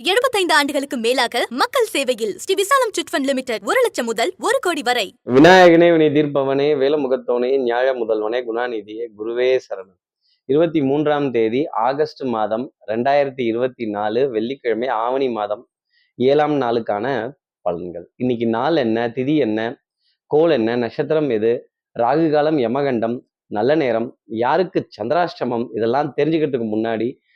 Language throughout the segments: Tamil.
75 ஆண்டுகளுக்கு மேலாக மக்கள் சேவையில் ஸ்ரீ விசாலம் சிட்ஃபண்ட் லிமிடெட் ஒரு லட்சம் முதல் ஒரு கோடி வரை. விநாயகனே வினை தீர்ப்பவனே வேலமுகத்தோனே ஞாழ முதல்வனே குணாநிதியே குருவே சரணம். இருபத்தி மூன்றாம் தேதி ஆகஸ்ட் மாதம் ரெண்டாயிரத்தி இருபத்தி நாலு வெள்ளிக்கிழமை ஆவணி மாதம் ஏழாம் நாளுக்கான பலன்கள். இன்னைக்கு நாள் என்ன திதி என்ன கோல் என்ன நட்சத்திரம் எது ராகு காலம் யமகண்டம் நல்ல நேரம் யாருக்கு சந்திராஷ்டமம் இதெல்லாம் தெரிஞ்சுக்கிறதுக்கு முன்னாடி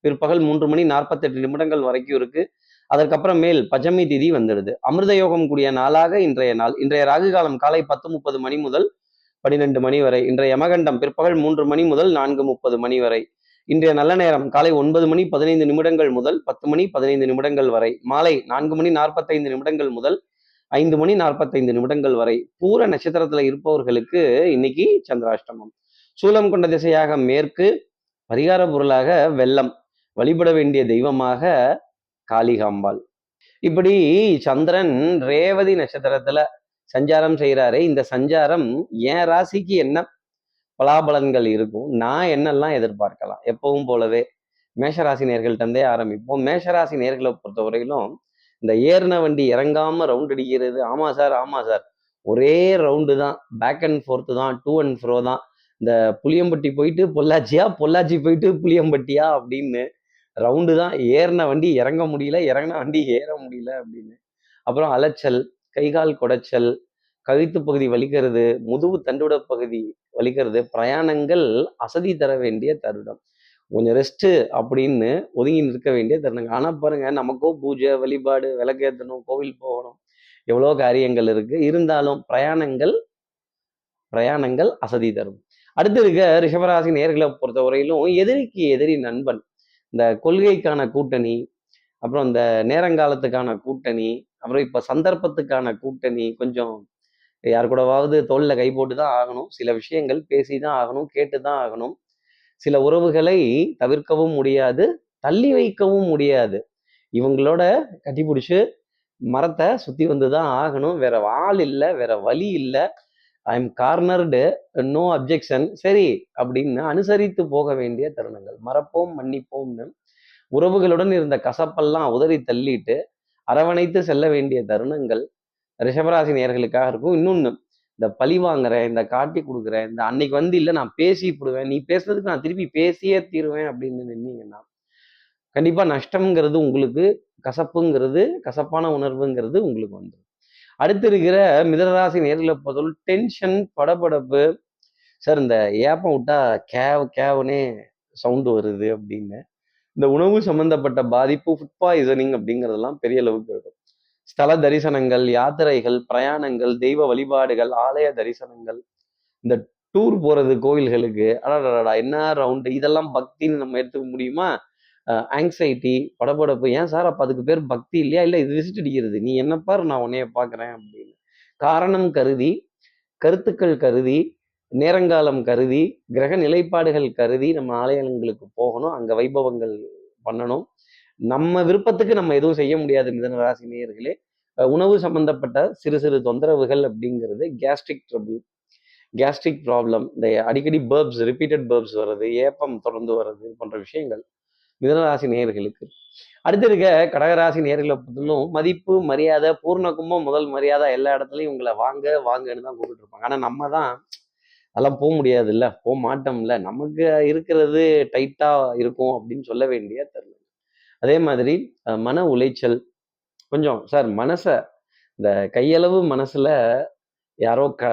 பிற்பகல் மூன்று மணி நாற்பத்தெட்டு நிமிடங்கள் வரைக்கும் இருக்கு. அதற்கப்புறம் மேல் பஜமி திதி வந்துடுது. அமிர்த யோகம் கூடிய நாளாக இன்றைய நாள். இன்றைய ராகு காலம் காலை பத்து முப்பது மணி முதல் பன்னிரெண்டு மணி வரை. இன்றைய யமகண்டம் பிற்பகல் மூன்று மணி முதல் நான்கு முப்பது மணி வரை. இன்றைய நல்ல நேரம் காலை ஒன்பது மணி பதினைந்து நிமிடங்கள் முதல் பத்து மணி பதினைந்து நிமிடங்கள் வரை. மாலை நான்கு மணி நாற்பத்தைந்து நிமிடங்கள் முதல் ஐந்து மணி நாற்பத்தைந்து நிமிடங்கள் வரை. பூர நட்சத்திரத்துல இருப்பவர்களுக்கு இன்னைக்கு சந்திராஷ்டமம். சூலம் கொண்ட திசையாக மேற்கு பரிகார பொருளாக வெள்ளம். வழிபட வேண்டிய தெய்வமாக காளிகாம்பாள். இப்படி சந்திரன் ரேவதி நட்சத்திரத்துல சஞ்சாரம் செய்கிறாரு இந்த சஞ்சாரம் என் ராசிக்கு என்ன பலாபலன்கள் இருக்கும்? நான் என்னெல்லாம் எதிர்பார்க்கலாம்? எப்பவும் போலவே மேஷராசி நேர்கள்ட்டே ஆரம்பிப்போம். மேஷராசி நேர்களை பொறுத்தவரையிலும் இந்த ஏறின வண்டி இறங்காம ரவுண்ட் அடிக்கிறது ஆமா சார் ஆமா சார். ஒரே ரவுண்டு தான். பேக் அண்ட் ஃபோர்த்து தான் டூ அண்ட் ஃப்ரோ தான். இந்த புளியம்பட்டி போயிட்டு பொள்ளாச்சியா பொள்ளாச்சி போயிட்டு புளியம்பட்டியா அப்படின்னு ரவுண்டு தான் ஏறின வண்டி இறங்க முடியல இறங்கின வண்டி ஏற முடியல அப்படின்னு. அப்புறம் அலைச்சல் கைகால் குடைச்சல் கழுத்து பகுதி வலிக்கிறது முதுகு தண்டுட பகுதி வலிக்கிறது பிரயாணங்கள் அசதி தர வேண்டிய தருணம். கொஞ்சம் ரெஸ்ட்டு அப்படின்னு ஒதுங்கி நிற்க வேண்டிய தருணங்கள். ஆனால் பாருங்க நமக்கோ பூஜை வழிபாடு விளக்கேற்றணும் கோவில் போகணும் எவ்வளோ காரியங்கள் இருக்கு. இருந்தாலும் பிரயாணங்கள் பிரயாணங்கள் அசதி தரும். அடுத்து இருக்க ரிஷபராசி நேர்களை பொறுத்தவரையிலும் எதிரிக்கு எதிரி நண்பன். இந்த கொள்கைக்கான கூட்டணி அப்புறம் இந்த நேரங்காலத்துக்கான கூட்டணி அப்புறம் இப்போ சந்தர்ப்பத்துக்கான கூட்டணி கொஞ்சம் யார் கூடவாவது தோளில் கை போட்டு தான் ஆகணும். சில விஷயங்கள் பேசி தான் ஆகணும் கேட்டு தான் ஆகணும். சில உறவுகளை தவிர்க்கவும் முடியாது தள்ளி வைக்கவும் முடியாது. இவங்களோட கட்டி பிடிச்சி மரத்தை சுற்றி வந்து தான் ஆகணும். வேற ஆள் இல்லை வேற வழி இல்லை. I am cornered no objection சரி அப்படின்னு அனுசரித்து போக வேண்டிய தருணங்கள். மறப்போம் மன்னிப்போம்னு உறவுகளுடன் இருந்த கசப்பெல்லாம் உதறி தள்ளிட்டு அரவணைத்து செல்ல வேண்டிய தருணங்கள் ரிஷபராசி நேர்களுக்காக இருக்கும். இன்னொன்று இந்த பழி வாங்குறேன் இந்த காட்டி கொடுக்குறேன் இந்த அன்னைக்கு வந்து இல்லை நான் பேசி போடுவேன் நீ பேசுனதுக்கு நான் திருப்பி பேசியே தீருவேன் அப்படின்னு நின்னீங்கன்னா கண்டிப்பாக நஷ்டம்ங்கிறது உங்களுக்கு கசப்புங்கிறது கசப்பான உணர்வுங்கிறது உங்களுக்கு வந்துடும் அடுத்து இருக்கிற மிதனராசி நேரில் பொறுத்தவரை டென்ஷன் படபடப்பு. சார் இந்த ஏப்பம் விட்டா கேவ் கேவ்னே சவுண்டு வருது அப்படின்னு. இந்த உணவு சம்பந்தப்பட்ட பாதிப்பு ஃபுட் பாய்சனிங் அப்படிங்கிறதெல்லாம் பெரிய அளவுக்கு இருக்கும். ஸ்தல தரிசனங்கள் யாத்திரைகள் பிரயாணங்கள் தெய்வ வழிபாடுகள் ஆலய தரிசனங்கள். இந்த டூர் போகிறது கோவில்களுக்கு அடடா என்ன ரவுண்டு இதெல்லாம் பக்தின்னு நம்ம எடுத்துக்க முடியுமா? ஆங்ஸைட்டி படபடப்பு. ஏன் சார்? அப்போ அதுக்கு பேர் பக்தி இல்லையா? இல்லை இது விசிட் அடிக்கிறது. நீ என்ன பாரு? நான் உன்னைய பார்க்குறேன் அப்படின்னு. காரணம் கருதி கருத்துக்கள் கருதி நேரங்காலம் கருதி கிரக நிலைப்பாடுகள் கருதி நம்ம ஆலயங்களுக்கு போகணும். அங்கே வைபவங்கள் பண்ணணும். நம்ம விருப்பத்துக்கு நம்ம எதுவும் செய்ய முடியாது மிதன ராசி நேயர்களே. உணவு சம்பந்தப்பட்ட சிறு சிறு தொந்தரவுகள் அப்படிங்கிறது கேஸ்ட்ரிக் ட்ரபிள் கேஸ்ட்ரிக் ப்ராப்ளம் இந்த அடிக்கடி பேர்ப்ஸ் ரிப்பீட்டட் பேர்ப்ஸ் வர்றது ஏப்பம் தொடர்ந்து வர்றது போன்ற விஷயங்கள். மிதனராசி நேயர்களுக்கு. அடுத்து இருக்க கடகராசி நேர்களை பொறுத்தலும் மதிப்பு மரியாதை பூர்ண கும்பம் முதல் மரியாதை எல்லா இடத்துலையும் உங்களை வாங்க வாங்கன்னு தான் கூப்பிட்டு இருப்பாங்க. ஆனால் நம்ம தான் அதெல்லாம் போக முடியாது இல்லை போக மாட்டோம்ல. நமக்கு இருக்கிறது டைட்டாக இருக்கும் அப்படின்னு சொல்ல வேண்டிய தருணம். அதே மாதிரி மன உளைச்சல். கொஞ்சம் சார் மனசை இந்த கையளவு மனசில் யாரோ க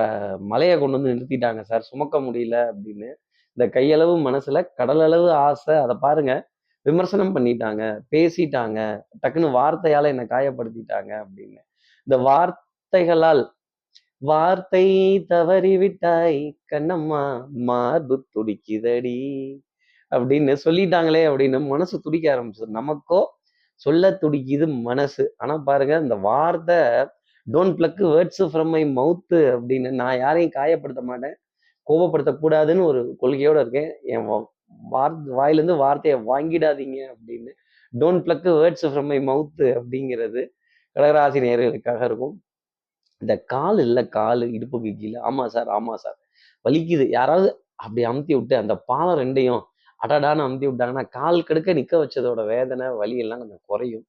மலையை கொண்டு வந்து நிறுத்திட்டாங்க சார் சுமக்க முடியல அப்படின்னு. இந்த கையளவு மனசில் கடலளவு ஆசை அதை பாருங்கள் விமர்சனம் பண்ணிட்டாங்க பேசிட்டாங்க டக்குன்னு வார்த்தையால என்னை காயப்படுத்திட்டாங்க அப்படின்னு. இந்த வார்த்தைகளால் வார்த்தை தவறி விட்டாய் கண்ணம்மா மார்பு துடிக்குதடி அப்படின்னு சொல்லிட்டாங்களே அப்படின்னு மனசு துடிக்க ஆரம்பிச்சது. நமக்கோ சொல்ல துடிக்குது மனசு. ஆனா பாருங்க இந்த வார்த்தை don't pluck words from my mouth அப்படின்னு நான் யாரையும் காயப்படுத்த மாட்டேன் கோபப்படுத்தக்கூடாதுன்னு ஒரு கொள்கையோட இருக்கேன். என் வார் வாயிலிருந்து வார்த்தையை வாங்கிடாதீங்க அப்படின்னு. Don't pluck words from my mouth அப்படிங்கிறது கடகராசி நேர்களுக்காக இருக்கும். இந்த கால் இல்லை கால் இடுப்புக்கு கீழே. ஆமாம் சார் ஆமாம் சார். வலிக்குது. யாராவது அப்படி அமுத்தி விட்டு அந்த பாலம் ரெண்டையும் அடடான்னு அமுத்தி விட்டாங்கன்னா கால் கெடுக்க நிற்க வச்சதோட வேதனை வலி எல்லாம் கொஞ்சம் குறையும்.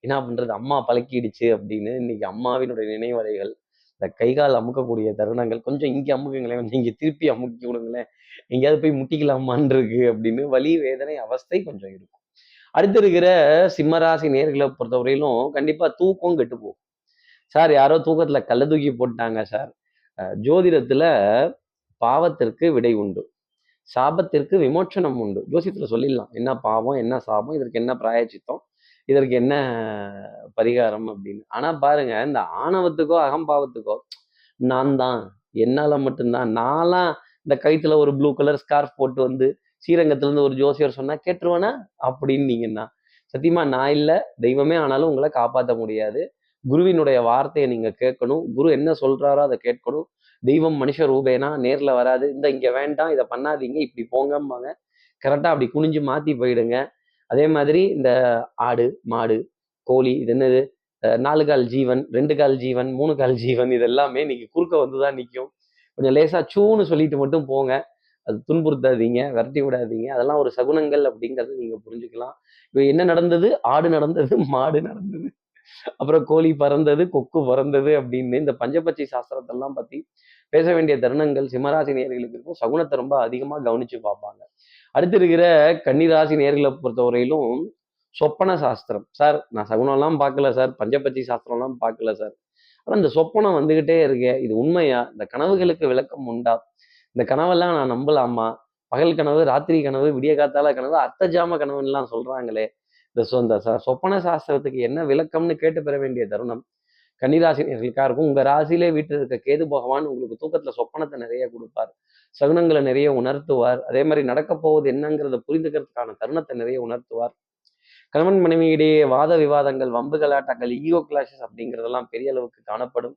என்ன பண்ணுறது அம்மா பழக்கிடுச்சு அப்படின்னு இன்னைக்கு அம்மாவினுடைய நினைவலைகள் இந்த கை கால் அமுக்கக்கூடிய தருணங்கள் கொஞ்சம் இங்கே அமுக்குங்களேன் கொஞ்சம் இங்கே திருப்பி அமுக்கி விடுங்களேன் எங்கேயாவது போய் முட்டிக்கலாமான் இருக்கு அப்படின்னு வலி வேதனை அவஸ்தை கொஞ்சம் இருக்கும். அடுத்து இருக்கிற சிம்மராசி நேர்களை பொறுத்தவரையிலும் கண்டிப்பாக தூக்கம் கெட்டு போகும். சார் யாரோ தூக்கத்துல கள்ள தூக்கி போட்டாங்க சார். ஜோதிடத்தில் ஜோதிடத்துல பாவத்திற்கு விடை உண்டு. சாபத்திற்கு விமோச்சனம் உண்டு. ஜோசியத்துல சொல்லிடலாம். என்ன பாவம் என்ன சாபம் இதற்கு என்ன பிராயச்சித்தம் இதற்கு என்ன பரிகாரம் அப்படின்னு? ஆனா பாருங்க இந்த ஆணவத்துக்கோ அகம்பாவத்துக்கோ நான் தான். என்னால மட்டும்தான். நான்லாம் இந்த கழுத்துல ஒரு ப்ளூ கலர் ஸ்கார்ஃப் போட்டு வந்து ஸ்ரீரங்கத்துல இருந்து ஒரு ஜோசியர் சொன்னா கேட்டுருவானா? அப்படின்னு நீங்கன்னா சத்தியமா நான் இல்லை. தெய்வமே ஆனாலும் உங்களை காப்பாற்ற முடியாது. குருவினுடைய வார்த்தையை நீங்க கேட்கணும். குரு என்ன சொல்றாரோ அதை கேட்கணும். தெய்வம் மனுஷ ரூபேனா? நேரில் வராது. இந்த இங்கே வேண்டாம். இதை பண்ணாதீங்க. இப்படி போங்கம்பாங்க. கரெக்டாக அப்படி குனிஞ்சு மாற்றி போயிடுங்க. அதே மாதிரி இந்த ஆடு மாடு கோழி இது என்னது? நாலு கால் ஜீவன் ரெண்டு கால் ஜீவன் மூணு கால் ஜீவன் இதெல்லாமே இன்னைக்கு குறுக்க வந்து தான் நிற்கும் கொஞ்சம் லேசாக சூன்னு சொல்லிட்டு மட்டும் போங்க. அது துன்புறுத்தாதீங்க விரட்டி விடாதீங்க. அதெல்லாம் ஒரு சகுனங்கள் அப்படிங்கறத நீங்க புரிஞ்சுக்கலாம். இப்போ என்ன நடந்தது? ஆடு நடந்தது மாடு நடந்தது. அப்புறம் கோழி பறந்தது கொக்கு பறந்தது அப்படின்னு இந்த பஞ்சபட்சி சாஸ்திரத்தெல்லாம் பற்றி பேச வேண்டிய தருணங்கள் சிம்மராசி நேர்களுக்கு இருக்கும். சகுனத்தை ரொம்ப அதிகமாக கவனிச்சு பார்ப்பாங்க. அடுத்து இருக்கிற கன்னிராசி நேர்களை பொறுத்தவரையிலும் சொப்பன சாஸ்திரம். சார் நான் சகுனம்லாம் பார்க்கல சார். பஞ்சபட்சி சாஸ்திரம்லாம் பார்க்கல சார். ஆனால் இந்த சொப்பனம் வந்துகிட்டே இருக்கே. இது உண்மையா? இந்த கனவுகளுக்கு விளக்கம் உண்டா? இந்த கனவெல்லாம் நான் நம்பலாமா? பகல் கனவு ராத்திரி கனவு விடிய காத்தால கனவு அர்த்தஜாம கனவுலாம் சொல்றாங்களே. இந்த சொந்த சொப்பன சாஸ்திரத்துக்கு என்ன விளக்கம்னு கேட்டு பெற வேண்டிய தருணம்? கன்னிராசினியர்களுக்காக இருக்கும். உங்க ராசியிலே வீட்டில் இருக்க கேது பகவான் உங்களுக்கு தூக்கத்துல சொப்பனத்தை நிறைய கொடுப்பார். சகுனங்களை நிறைய உணர்த்துவார். அதே மாதிரி நடக்க போவது என்னங்கிறத புரிந்துக்கிறதுக்கான தருணத்தை நிறைய உணர்த்துவார். கணவன் மனைவியிடையே வாத விவாதங்கள் வம்பு கலாட்டங்கள் ஈகோ கிளாஷஸ் அப்படிங்கிறதெல்லாம் பெரிய அளவுக்கு காணப்படும்.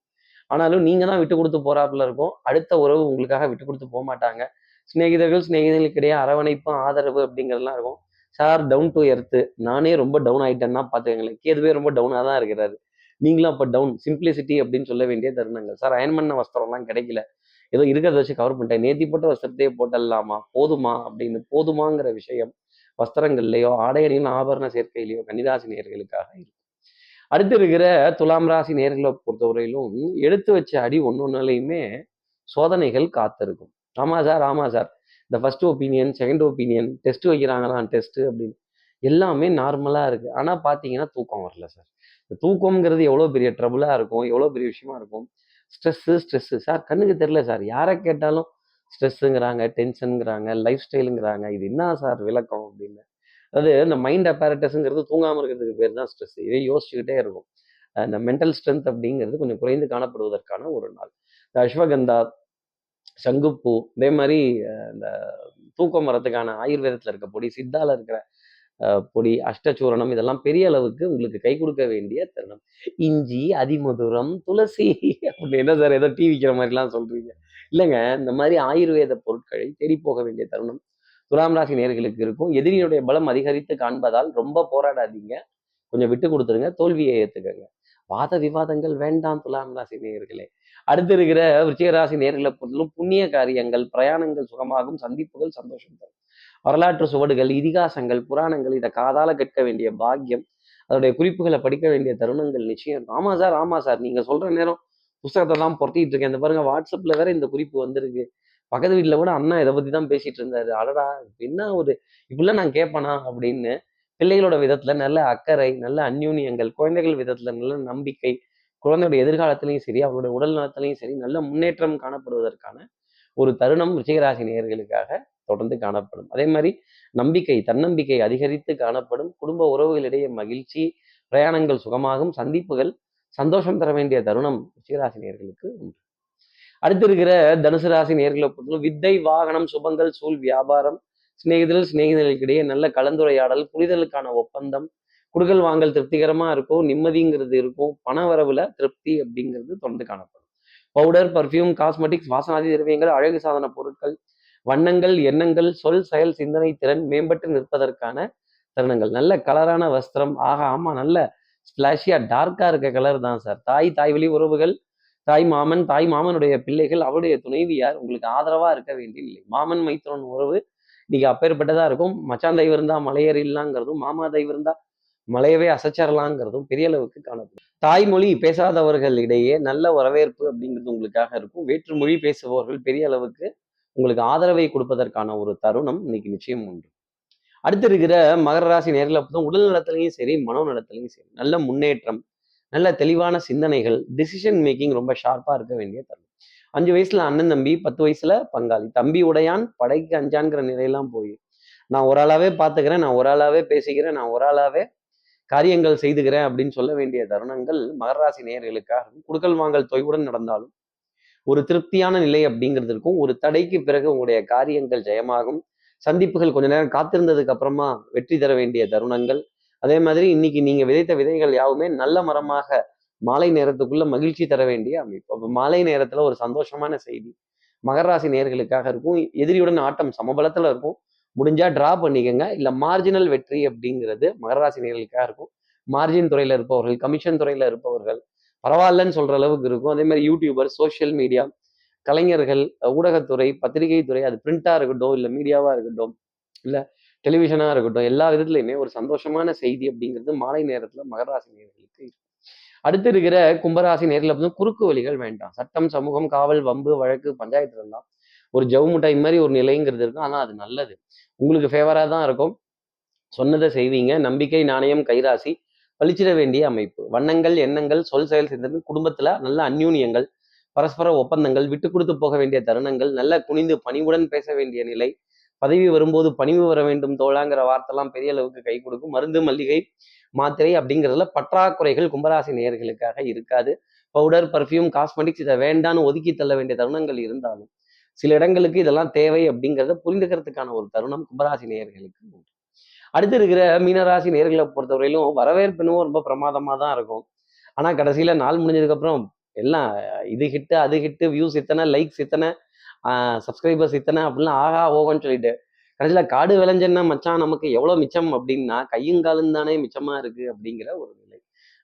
ஆனாலும் நீங்க தான் விட்டு கொடுத்து போறாப்புல இருக்கும். அடுத்த உறவு உங்களுக்காக விட்டு கொடுத்து போக மாட்டாங்க. சிநேகிதர்கள் சிநேகிதர்களுக்கு இடையே அரவணைப்பு ஆதரவு அப்படிங்கிறதெல்லாம் இருக்கும். சார் டவுன் டு எர்த்து நானே ரொம்ப டவுன் ஆயிட்டேன்னா பார்த்துக்கங்களேன். கேதுவே ரொம்ப டவுனாக தான் இருக்கிறாரு. நீங்களும் அப்போ டவுன் சிம்பிளிசிட்டி அப்படின்னு சொல்ல வேண்டிய தருணங்கள். சார் அயன் பண்ண வஸ்திரம்லாம் கிடைக்கல. ஏதோ இருக்கிறத வச்சு கவர் பண்ணிட்டேன். நேத்தி போட்ட வஸ்திரத்தையே போட்டலாமா? போதுமா? அப்படின்னு போதுமாங்கிற விஷயம் வஸ்திரங்கள்லையோ ஆடையணியும் ஆபரண சேர்க்கையிலையோ கன்னிராசி நேர்களுக்காக இருக்கும் அடுத்து இருக்கிற துலாம் ராசி நேர்களை பொறுத்தவரையிலும் எடுத்து வச்ச அடி ஒன்று ஒன்றுலையுமே சோதனைகள் காத்திருக்கும். ஆமாம் சார் ஆமாம் சார். இந்த first opinion second opinion test வைக்கிறாங்களாம் test அப்படின்னு. எல்லாமே நார்மலாக இருக்குது ஆனால் பார்த்தீங்கன்னா தூக்கம் வரல சார். இந்த தூக்கம்ங்கிறது எவ்வளோ பெரிய ட்ரபுளாக இருக்கும் எவ்வளோ பெரிய விஷயமா இருக்கும். ஸ்ட்ரெஸ்ஸு ஸ்ட்ரெஸ்ஸு சார் கண்ணுக்கு தெரில சார். யாரை கேட்டாலும் ஸ்ட்ரெஸ்ஸுங்கிறாங்க டென்ஷனுங்கிறாங்க லைஃப் ஸ்டைலுங்கிறாங்க இது என்ன சார் விளக்கம் அப்படின்னு. அதாவது இந்த மைண்ட் அப்பாரட்டஸுங்கிறது தூங்காமல் இருக்கிறதுக்கு பேர் தான் ஸ்ட்ரெஸ் இதை யோசிச்சுக்கிட்டே இருக்கும். அந்த இந்த மென்டல் ஸ்ட்ரென்த் அப்படிங்கிறது கொஞ்சம் குறைந்து காணப்படுவதற்கான ஒரு நாள். இந்த அஸ்வகந்தா சங்குப்பூ இதே மாதிரி இந்த தூக்கம் வரதுக்கான ஆயுர்வேதத்தில் இருக்க பொடி சித்தால இருக்கிற பொடி அஷ்டச்சூரணம் இதெல்லாம் பெரிய அளவுக்கு உங்களுக்கு கை கொடுக்க வேண்டிய தருணம். இஞ்சி அதிமதுரம் துளசி அப்படின்னு என்ன சார் ஏதோ டீ விற்கிற மாதிரிலாம் சொல்றீங்க. இல்லைங்க இந்த மாதிரி ஆயுர்வேத பொருட்களை தேடி போக வேண்டிய தருணம் துலாம் ராசி நேர்களுக்கு இருக்கும். எதிரியுடைய பலம் அதிகரித்து காண்பதால் ரொம்ப போராடாதீங்க. கொஞ்சம் விட்டு கொடுத்துருங்க தோல்வியை ஏற்றுக்கங்க வாத விவாதங்கள் வேண்டாம் துலாம் ராசி நேர்களே அடுத்து இருக்கிற விருச்சிக ராசி நேர்களை பொறுத்தலும் புண்ணிய காரியங்கள் பிரயாணங்கள் சுகமாகும் சந்திப்புகள் சந்தோஷம் தரும். வரலாற்று சுவடுகள் இதிகாசங்கள் புராணங்கள் இதை காதால கேட்க வேண்டிய பாக்கியம் அதோடைய குறிப்புகளை படிக்க வேண்டிய தருணங்கள் நிச்சயம். ஆமா சார் ஆமா சார். நீங்க சொல்ற நேரம் புஸ்தகத்தை தான் பொருத்திட்டு இருக்கேன். இந்த பாருங்க வாட்ஸ்அப்ல வேற இந்த குறிப்பு வந்திருக்கு. பக்கத்து வீட்டுல கூட அண்ணா இதை பத்தி தான் பேசிட்டு இருந்தாரு. அடடா என்ன ஒரு இப்படிலாம் நான் கேட்பேனா அப்படின்னு பிள்ளைகளோட விதத்துல நல்ல அக்கறை நல்ல அந்யூன்யங்கள் குழந்தைகள் விதத்துல நல்ல நம்பிக்கை குழந்தையோட எதிர்காலத்திலையும் சரி அவருடைய உடல் நலத்திலையும் சரி நல்ல முன்னேற்றம் காணப்படுவதற்கான ஒரு தருணம் ரிச்சிகராசி நேயர்களுக்காக தொடர்ந்து காணப்படும். அதே மாதிரி நம்பிக்கை தன்னம்பிக்கை அதிகரித்து காணப்படும். குடும்ப உறவுகளிடையே மகிழ்ச்சி பிரயாணங்கள் சுகமாகும். சந்திப்புகள் சந்தோஷம் தர வேண்டிய தருணம் ரிச்சிகராசி நேர்களுக்கு உண்டு. அடுத்து இருக்கிற தனுசு ராசி நேர்களை பொறுத்தவரை வித்தை வாகனம் சுபங்கள் சூழ் வியாபாரம் சிநேகிதர்கள் சிநேகிதர்களுக்கிடையே நல்ல கலந்துரையாடல் புரிதலுக்கான ஒப்பந்தம் குடுக்கல் வாங்கல் திருப்திகரமா இருக்கும் நிம்மதிங்கிறது இருக்கும் பண வரவுல திருப்தி அப்படிங்கிறது தொடர்ந்து காணப்படும். பவுடர் பர்ஃப்யூம் காஸ்மெட்டிக்ஸ் வாசனாதி திரவியங்கள் அழகு சாதன பொருட்கள் வண்ணங்கள் எண்ணங்கள் சொல் செயல் சிந்தனை திறன் மேம்பட்டு நிற்பதற்கான தருணங்கள். நல்ல கலரான வஸ்திரம். ஆகா ஆமா நல்ல ஸ்பிளாஷியா டார்க்கா இருக்க கலர் தான் சார் தாய் தாய் வழி உறவுகள் தாய் மாமன் தாய் மாமனுடைய பிள்ளைகள் அவருடைய துணைவியார் உங்களுக்கு ஆதரவா இருக்க வேண்டியதில்லை மாமன் மைத்திரன் உறவு இன்னைக்கு அப்பேற்பட்டதா இருக்கும். மச்சான் தெய்வம் இருந்தா மலையேறிடலாங்கிறதும் மாமா தெய்வம் இருந்தா மலையவே அசைச்சிடலாங்கிறதும் பெரிய அளவுக்கு காணப்படும் தாய்மொழி பேசாதவர்கள் இடையே நல்ல வரவேற்பு அப்படிங்கிறது உங்களுக்காக இருக்கும். வேற்று மொழி பேசுபவர்கள் பெரிய அளவுக்கு உங்களுக்கு ஆதரவை கொடுப்பதற்கான ஒரு தருணம் இன்னைக்கு நிச்சயம் உண்டு. அடுத்து இருக்கிற மகர ராசி நேரில் பார்த்தோம் உடல் நலத்திலையும் சரி மனோ நலத்திலையும் சரி நல்ல முன்னேற்றம் நல்ல தெளிவான சிந்தனைகள் டிசிஷன் மேக்கிங் ரொம்ப ஷார்ப்பா இருக்க வேண்டிய தருணம். அஞ்சு வயசுல அண்ணன் தம்பி பத்து வயசுல பங்காளி. தம்பி உடையான் படைக்கு அஞ்சான்ங்கிற நிலையெல்லாம் போய் நான் ஒரு ஆளாவே பாத்துக்கிறேன் நான் ஒரு ஆளாவே பேசிக்கிறேன் நான் ஒரு ஆளாவே காரியங்கள் செய்துக்கிறேன் அப்படின்னு சொல்ல வேண்டிய தருணங்கள் மகராசி நேர்களுக்காக குடுக்கல் வாங்கல் தொய்வுடன் நடந்தாலும் ஒரு திருப்தியான நிலை அப்படிங்கிறது இருக்கும் ஒரு தடைக்கு பிறகு உங்களுடைய காரியங்கள் ஜெயமாகும். சந்திப்புகள் கொஞ்ச நேரம் காத்திருந்ததுக்கு அப்புறமா வெற்றி தர வேண்டிய தருணங்கள். அதே மாதிரி இன்னைக்கு நீங்க விதைத்த விதைகள் யாவுமே நல்ல மரமாக மாலை நேரத்துக்குள்ள மகிழ்ச்சி தர வேண்டிய அமைப்பு. அப்போ மாலை நேரத்துல ஒரு சந்தோஷமான செய்தி. மகராசி நேர்களுக்காக இருக்கும். எதிரியுடன் ஆட்டம் சமபலத்துல இருக்கும். முடிஞ்சா டிரா பண்ணிக்கோங்க. இல்ல மார்ஜினல் வெற்றி அப்படிங்கிறது மகராசி நேர்களுக்காக இருக்கும். மார்ஜின் துறையில இருப்பவர்கள் கமிஷன் துறையில இருப்பவர்கள் பரவாயில்லன்னு சொல்ற அளவுக்கு இருக்கும். அதே மாதிரி யூடியூபர் சோஷியல் மீடியா கலைஞர்கள் ஊடகத்துறை பத்திரிகை துறை அது பிரிண்டா இருக்கட்டும் இல்ல மீடியாவா இருக்கட்டும் இல்ல டெலிவிஷனா இருக்கட்டும் எல்லா விதத்துலயுமே ஒரு சந்தோஷமான செய்தி அப்படிங்கிறது மாலை நேரத்துல மகராசி நேர்களுக்கு இருக்கும். அடுத்து இருக்கிற கும்பராசி நேரில் வந்து குறுக்கு வழிகள் வேண்டாம். சட்டம் சமூகம் காவல் வம்பு வழக்கு பஞ்சாயத்து எல்லாம் ஒரு ஜவு முட்டாய் மாதிரி ஒரு நிலைங்கிறது இருக்கும். ஆனால் அது நல்லது. உங்களுக்கு ஃபேவரா தான் இருக்கும். சொன்னதை செய்வீங்க. நம்பிக்கை நாணயம் கைராசி பழிச்சிட வேண்டிய அமைப்பு. வண்ணங்கள் எண்ணங்கள் சொல் செயல் சிந்தனை குடும்பத்துல நல்ல அந்யூன்யங்கள் பரஸ்பர ஒப்பந்தங்கள் விட்டு கொடுத்து போக வேண்டிய தருணங்கள் நல்ல குனிந்து பணிவுடன் பேச வேண்டிய நிலை பதவி வரும்போது பணிவு வர வேண்டும் தோழாங்கிற வார்த்தைலாம் பெரிய அளவுக்கு கை கொடுக்கும். மருந்து மல்லிகை மாத்திரை அப்படிங்கிறதுல பற்றாக்குறைகள் கும்பராசி நேயர்களுக்காக இருக்காது. பவுடர் பர்ஃப்யூம் காஸ்மெட்டிக்ஸ் இதை வேண்டான்னு ஒதுக்கி தள்ள வேண்டிய தருணங்கள் இருந்தாலும் சில இடங்களுக்கு இதெல்லாம் தேவை அப்படிங்கிறத புரிந்துக்கிறதுக்கான ஒரு தருணம் கும்பராசி நேயர்களுக்கு உண்டு. அடுத்து இருக்கிற மீனராசி நேர்களை பொறுத்தவரையிலும் வரவேற்புனும் ரொம்ப பிரமாதமா தான் இருக்கும். ஆனா கடைசியில நாள் முடிஞ்சதுக்கப்புறம் எல்லாம் இது ஹிட்டு அது ஹிட்டு வியூஸ் இத்தனை லைக்ஸ் இத்தனை சப்ஸ்கிரைபர்ஸ் இத்தனை அப்படிலாம் ஆகா ஓகோன்னு சொல்லிட்டு கடைசியில காடு விளைஞ்சன்னா மச்சான் நமக்கு எவ்வளவு மிச்சம் அப்படின்னா கையும் காலும் தானே மிச்சமாக இருக்கு அப்படிங்கிற ஒரு நிலை.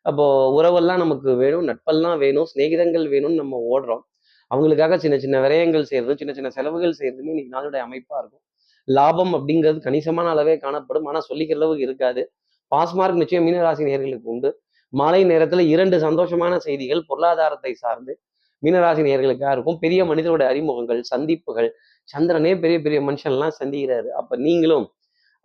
அப்போ உறவெல்லாம் நமக்கு வேணும் நட்பெல்லாம் வேணும் சிநேகிதங்கள் வேணும்னு நம்ம ஓடுறோம். அவங்களுக்காக சின்ன சின்ன விரயங்கள் செய்யறது சின்ன சின்ன செலவுகள் செய்யறதுமே இன்னைக்கு நாளுடைய அமைப்பாக இருக்கும். லாபம் அப்படிங்கிறது கணிசமான அளவே காணப்படும். ஆனா சொல்லிக்கிற அளவுக்கு இருக்காது. பாஸ் மார்க் நிச்சயம் மீனராசி நேர்களுக்கு உண்டு. மாலை நேரத்துல இரண்டு சந்தோஷமான செய்திகள் பொருளாதாரத்தை சார்ந்து மீனராசி நேர்களுக்காக இருக்கும். பெரிய மனிதரோட அறிமுகங்கள் சந்திப்புகள். சந்திரனே பெரிய பெரிய மனுஷன்லாம் சந்திக்கிறாரு. அப்ப நீங்களும்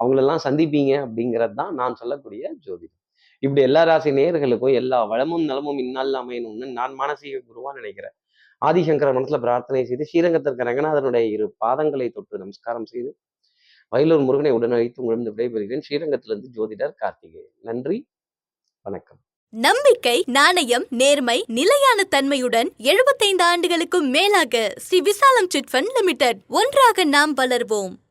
அவங்களெல்லாம் சந்திப்பீங்க அப்படிங்கிறது தான் நான் சொல்லக்கூடிய ஜோதிடம். இப்படி எல்லா ராசி நேர்களுக்கும் எல்லா வளமும் நலமும் இந்நாளில் அமையணும்னு நான் மானசீக குருவா நினைக்கிறேன். ஆதிசங்கர மனசுல பிரார்த்தனை செய்து ஸ்ரீரங்கத்திற்கு ரங்கநாதனுடைய இரு பாதங்களை தொட்டு நமஸ்காரம் செய்து வயலூர் முருகனை உடனழைத்து உழந்து விடைபெறுகிறேன். ஸ்ரீரங்கத்திலிருந்து ஜோதிடர் கார்த்திகேயன். நன்றி வணக்கம். நம்பிக்கை நாணயம் நேர்மை நிலையான தன்மையுடன் 75 ஆண்டுகளுக்கும் மேலாக ஸ்ரீ விசாலம் சிட் ஃபண்ட் லிமிடெட் ஒன்றாக நாம் வளர்வோம்.